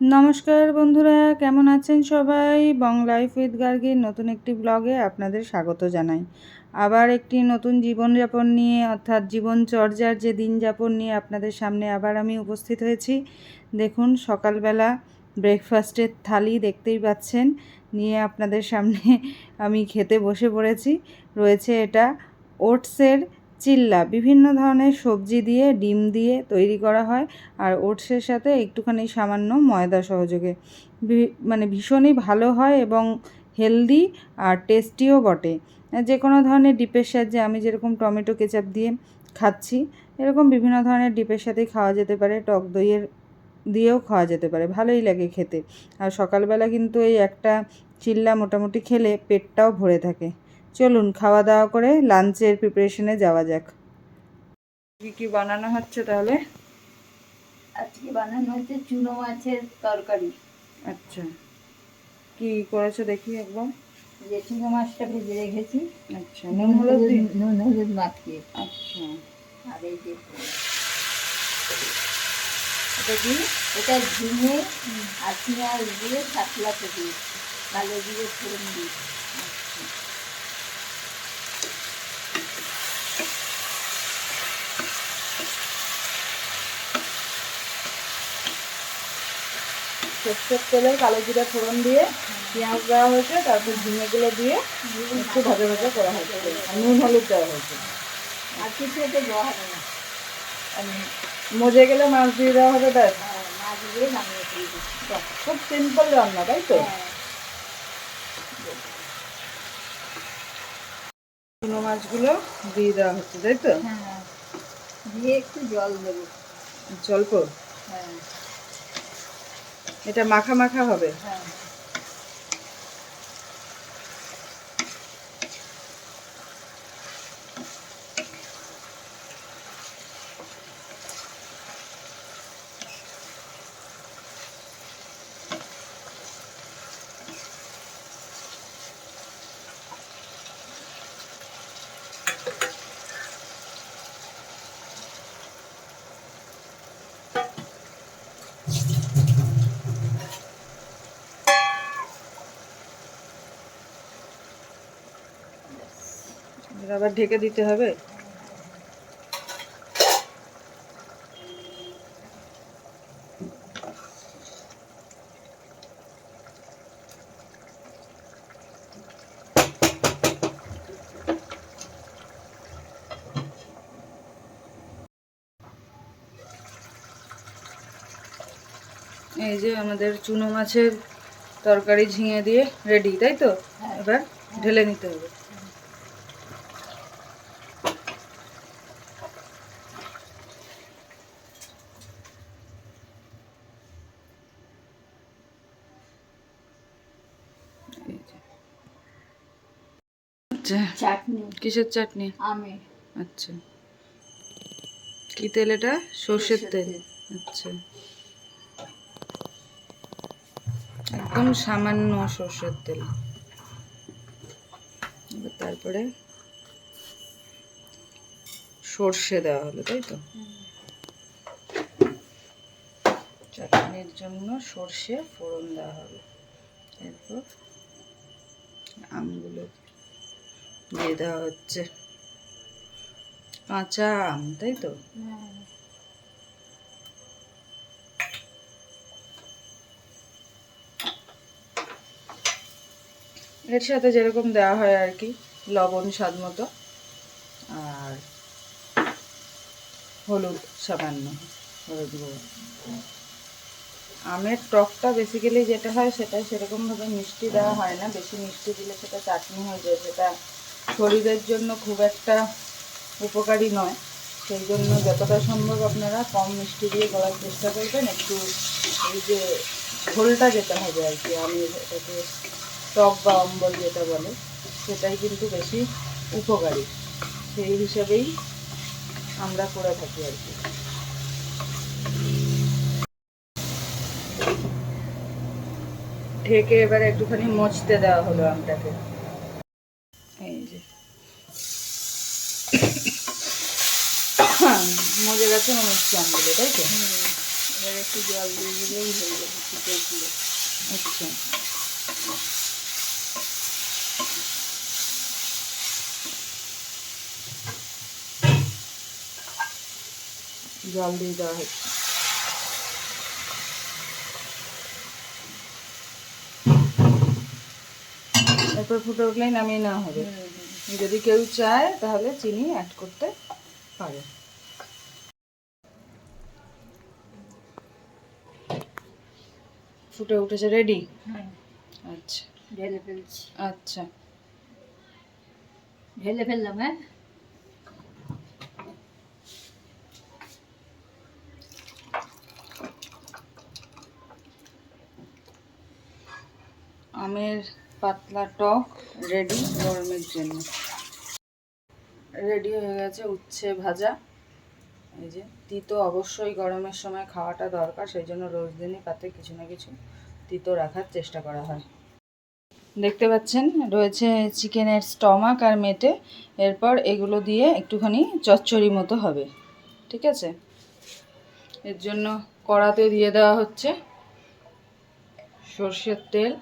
নমস্কার বন্ধুরা, কেমন আছেন সবাই? বং লাইফ উইথ গার্গির নতুন একটি ব্লগে আপনাদের স্বাগত জানাই। আবার একটি নতুন জীবনযাপন নিয়ে, অর্থাৎ জীবনচর্যার যে দিনযাপন নিয়ে আপনাদের সামনে আবার আমি উপস্থিত হয়েছি। দেখুন, সকালবেলা ব্রেকফাস্টের থালি দেখতেই পাচ্ছেন, নিয়ে আপনাদের সামনে আমি খেতে বসে পড়েছি। রয়েছে এটা ওটসের চিল্লা, বিভিন্ন ধরনের সবজি দিয়ে, ডিম দিয়ে তৈরি করা হয় আর ওটসের সাথে একটুখানি সামান্য ময়দা সহযোগে। মানে ভীষণই ভালো হয় এবং হেলদি আর টেস্টিও বটে। যে কোনো ধরনের ডিপের সাহায্যে আমি যেরকম টমেটো কেচাপ দিয়ে খাচ্ছি, এরকম বিভিন্ন ধরনের ডিপের সাথেই খাওয়া যেতে পারে, টক দইয়ের দিয়েও খাওয়া যেতে পারে, ভালোই লাগে খেতে। আর সকালবেলা কিন্তু এই একটা চিল্লা মোটামুটি খেলে পেটটাও ভরে থাকে। চলুন খাওয়া দাওয়া করে লাঞ্চের প্রিপারেশনে যাওয়া যাক। কী কী বানানো হচ্ছে তাহলে? আজকে বানানো হচ্ছে চুনো মাছের তরকারি। আচ্ছা। কি করেছ দেখি একবার। যে চুনো মাছটা ভেজে রেখেছি। আচ্ছা নুন হলুদ নুন হলুদ মাখিয়ে। আচ্ছা। আর এই যে এটা। কি? এটা ঝিঙে আর পেঁয়াজ দিয়ে সাতলাতে দিয়েছি ভালো দিয়ে ফোড়ন দিয়েছি সর্ষের তেলে কালো জিরা ফোড়ন দিয়ে পেঁয়াজ দেওয়া হয়েছে তারপর ঝিঙেগুলো দিয়ে একটু ভাজা ভাজা করা হয়েছে। আর নুন হলুদ দেওয়া হয়েছে। আর কিছু এতে দেওয়া হবে না। মজে গেলে মাছ দিয়ে দেওয়া হবে ব্যাস। হ্যাঁ, মাছ দিয়ে নামিয়ে বাহ, খুব সিম্পল রান্না তাই তো? হ্যাঁ, চুনো মাছগুলো দিয়ে দেওয়া হচ্ছে তাই তো? হ্যাঁ দিয়ে একটু জল দেবো। জল্প হ্যাঁ। এটা মাখা মাখা হবে। আবার ঢেকে দিতে হবে। এই যে আমাদের চুনো মাছের তরকারি ঝিঙে দিয়ে রেডি তাই তো? হ্যাঁ। এবার ঢেলে নিতে হবে এই যে। আচ্ছা চাটনি। কিসের চাটনি? আমের। আচ্ছা। কি তেল এটা? সর্ষের তেল। আচ্ছা। একদম সামান্য সর্ষের তেল। তারপরে সর্ষে দেওয়া হলো তাই তো? চাটনির জন্য সর্ষে ফোড়ন দেওয়া হবে এরপর আমগুলো দিয়ে দেওয়া হচ্ছে। কাঁচা আম, তাই তো? এর সাথে যেরকম দেওয়া হয় আর কি, লবণ, স্বাদ মতো, আর হলুদ সামান্য, হলুদ আমের টকটা বেসিক্যালি যেটা হয় সেটা সেরকমভাবে মিষ্টি দেওয়া হয় না, বেশি মিষ্টি দিলে সেটা চাটনি হয়ে যায়, সেটা শরীরের জন্য খুব একটা উপকারী নয়। সেই জন্য যতটা সম্ভব আপনারা কম মিষ্টি দিয়ে করার চেষ্টা করবেন। একটু এই যে ঝোলটা যেটা হবে আর কি, আমি এটাকে টক বা অম্বল যেটা বলে, সেটাই কিন্তু বেশি উপকারী। সেই হিসেবেই আমরা করে থাকি আর কি। ঢেকে এবারে একটুখানি মচতে দেওয়া হলো আমটাকে। এই যে। মজে গেছে মনে হচ্ছে আমগুলো তাই তো? এবার একটু জল দিয়ে দিলেই হয়ে যাবে ফুটেগুলো আচ্ছা। জল দিয়ে দেওয়া হচ্ছে। এরপর ফুটে উঠলেই নামিয়ে নেওয়া হবে। যদি কেউ চায় তাহলে চিনি অ্যাড করতে পারে। ফুটে উঠেছে রেডি হ্যাঁ। আচ্ছা। ঢেলে ফেলছি। আচ্ছা। ঢেলে ফেললাম হ্যাঁ আমের পাতলা টক রেডি গরমের জন্য। রেডি হয়ে গেছে উচ্ছে ভাজা। এই যে, তিতো অবশ্যই গরমের সময় খাওয়াটা দরকার, সেই জন্য রোজ দিনই পাতে কিছু না কিছু তিতো রাখার চেষ্টা করা হয়। দেখতে পাচ্ছেন, রয়েছে চিকেনের স্টমাক আর মেটে। এরপর এগুলো দিয়ে একটুখানি চচ্চড়ি মতো হবে। ঠিক আছে? এর জন্য কড়াতে দিয়ে দেওয়া হচ্ছে সর্ষের তেল।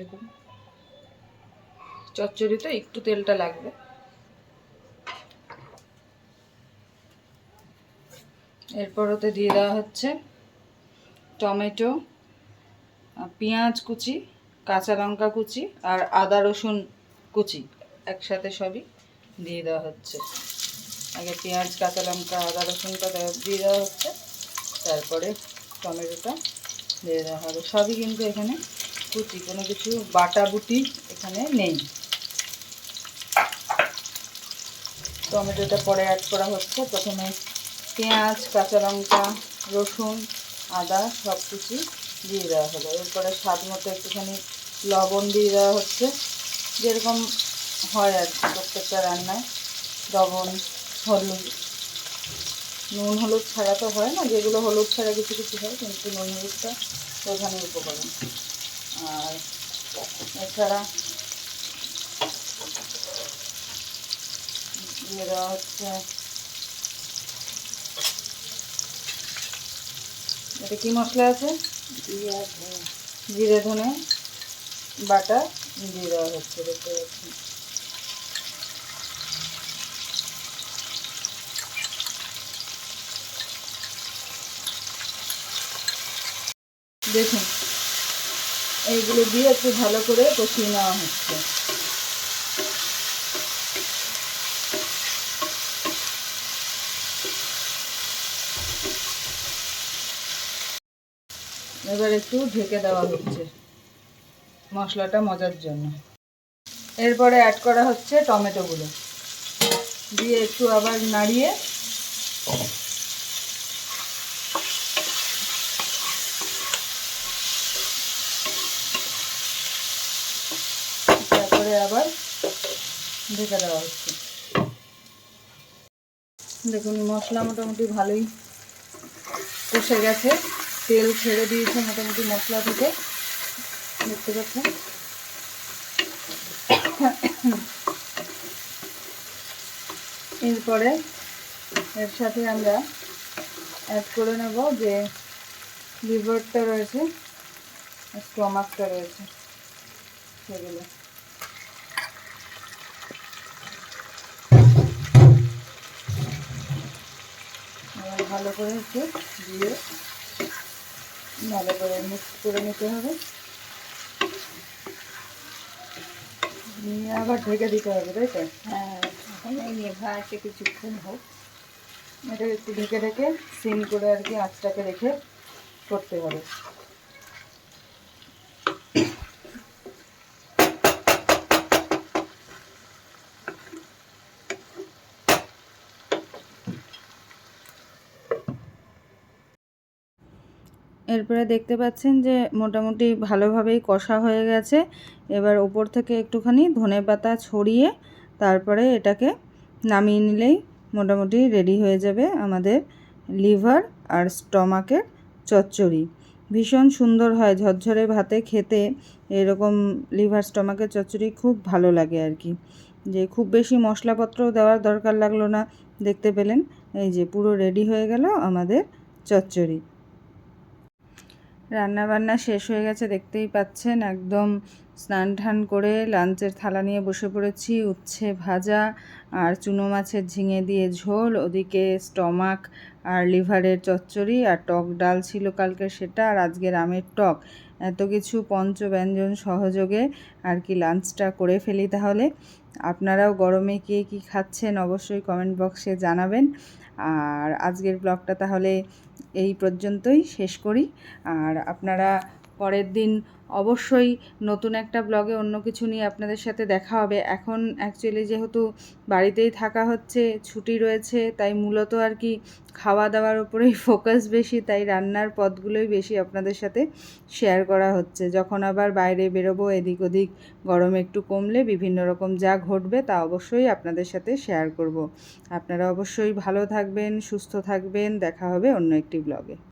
দেখুন চচ্চড়িতে একটু তেলটা লাগবে। এরপর ওতে দিয়ে দেওয়া হচ্ছে টমেটো পেঁয়াজ কুচি, কাঁচা লঙ্কা কুচি আর আদা রসুন কুচি একসাথে সবই দিয়ে দেওয়া হচ্ছে। আগে পেঁয়াজ, কাঁচা লঙ্কা, আদা রসুনটা দিয়ে দেওয়া হচ্ছে। তারপরে টমেটোটা দিয়ে দেওয়া হবে। সবই কিন্তু এখানে কুচি কোনো কিছু, বাটা বুটি এখানে নেই। টমেটোটা পরে অ্যাড করা হচ্ছে। প্রথমে পেঁয়াজ, কাঁচা লঙ্কা, রসুন, আদা সব কিছু দিয়ে দেওয়া হলো। এরপরে স্বাদ মতো একটুখানি লবণ দিয়ে দেওয়া হচ্ছে। যেরকম হয় আর কি প্রত্যেকটা রান্নায়। লবণ, হলুদ, নুন, হলুদ ছাড়া তো হয় না। যেগুলো হলুদ ছাড়া কিছু কিছু হয়, কিন্তু নুন, হলুদটা প্রধান উপকরণ। আর এছাড়া দিয়ে দেওয়া হচ্ছে এটা কি মশলা আছে? জিরে ধনে বাটা দিয়ে দেওয়া হচ্ছে দেখতে পাচ্ছি দেখুন এইগুলো দিয়ে একটু ভালো করে কষিয়ে নেওয়া হচ্ছে। এবার একটু ঢেকে দেওয়া হচ্ছে মশলাটা মজার জন্য। এরপরে অ্যাড করা হচ্ছে টমেটোগুলো। দিয়ে একটু আবার নাড়িয়ে তারপরে আবার ঢেকে দেওয়া হচ্ছে। দেখুন, মশলা মোটামুটি ভালোই কষে গেছে। তেল ছেড়ে দিয়েছে মোটামুটি মশলা থেকে। দেখতে পাচ্ছেন? এরপরে এর সাথে আমরা অ্যাড করে নেব যে লিভারটা রয়েছে স্টমাকটা রয়েছে। সেগুলো এবার ভালো করে একটু দিয়ে ভালো করে মিক্স করে নিতে হবে। নিয়ে আবার ঢেকে দিতে হবে তাই তো? হ্যাঁ এখন এই নেভা আছে কিছুক্ষণ হোক। এটা একটু ঢেকে ঢেকে সিম করে আর কি আঁচটাকে রেখে করতে হবে। এরপরে দেখতে পাচ্ছেন যে মোটামুটি ভালোভাবেই কষা হয়ে গেছে। এবার ওপর থেকে একটুখানি ধনে পাতা ছড়িয়ে তারপরে এটাকে নামিয়ে নিলেই মোটামুটি রেডি হয়ে যাবে আমাদের লিভার আর স্টমাকের চচ্চড়ি। ভীষণ সুন্দর হয় ঝরঝরে ভাতে খেতে। এরকম লিভার, স্টমাকের চচ্চড়ি খুব ভালো লাগে আর কি। যে খুব বেশি মশলাপত্র দেওয়ার দরকার লাগল না। দেখতে পেলেন, এই যে পুরো রেডি হয়ে গেল আমাদের চচ্চড়ি। রান্না বান্না শেষ হয়ে গেছে, দেখতেই পাচ্ছেন একদম স্নান টান করে লাঞ্চের থালা নিয়ে বসে পড়েছি, উচ্ছে ভাজা আর চুনো মাছের ঝিঙে দিয়ে ঝোল, ওদিকে স্টমাক আর লিভারের চচ্চড়ি আর টক ডাল ছিল কালকে সেটা আর আজকের আমের টক। এত কিছু পঞ্চব্যঞ্জন সহযোগে আর কি লাঞ্চটা করে ফেলি তাহলে। আপনারাও গরমে কে কী খাচ্ছেন অবশ্যই কমেন্ট বক্সে জানাবেন। আর আজকের ব্লগটা তাহলে এই পর্যন্তই শেষ করি। আর আপনারা পরের দিন অবশ্যই নতুন একটা ব্লগে অন্য কিছু নিয়ে আপনাদের সাথে দেখা হবে। এখন অ্যাকচুয়ালি যেহেতু বাড়িতেই থাকা হচ্ছে, ছুটি রয়েছে, তাই মূলত আর কি খাওয়া দাওয়ার উপরেই ফোকাস বেশি, তাই রান্নার পদগুলোই বেশি আপনাদের সাথে শেয়ার করা হচ্ছে। যখন আবার বাইরে বেরোবো, এদিক ওদিক গরম একটু কমলে বিভিন্ন রকম যা ঘটবে তা অবশ্যই আপনাদের সাথে শেয়ার করব। আপনারা অবশ্যই ভালো থাকবেন, সুস্থ থাকবেন, দেখা হবে অন্য একটি ব্লগে